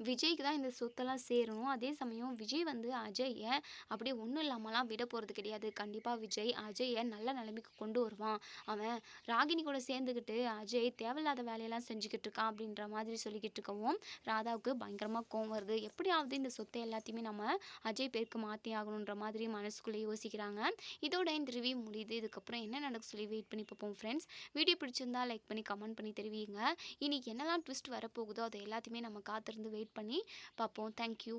விஜய்க்கு தான் இந்த சொத்தெல்லாம் சேரணும். அதே சமயம் விஜய் வந்து அஜயை அப்படியே ஒன்றும் இல்லாமலாம் விட போகிறது கிடையாது. கண்டிப்பாக விஜய் அஜயை நல்ல நிலைமைக்கு கொண்டு வருவான். அவன் ராகினி கூட சேர்ந்துக்கிட்டு அஜய் தேவையில்லாத வேலையெல்லாம் செஞ்சுக்கிட்டு இருக்கான் அப்படின்ற மாதிரி சொல்லிக்கிட்டு இருக்கவும் ராதாவுக்கு பயங்கரமாக கோவம் வருது. எப்படியாவது இந்த சொத்தை எல்லாத்தையுமே நம்ம அஜய் பேருக்கு மாற்றி ஆகணுன்ற மாதிரி மனசுக்குள்ளே யோசிக்கிறாங்க. இதோட இந்த ரிவ்யூ முடியுது. இதுக்கப்புறம் என்ன நடக்க சொல்லி வெயிட் பண்ணி பார்ப்போம் ஃப்ரெண்ட்ஸ் வீடியோ பிடிச்சிருந்தா லைக் பண்ணி கமெண்ட் பண்ணி தெரிவிங்க. இன்னைக்கு என்னெல்லாம் ட்விஸ்ட் வரப்போகுதோ அதை எல்லாத்தையுமே நம்ம காத்திருந்து வெயிட் பண்ணி பார்ப்போம். தேங்க்யூ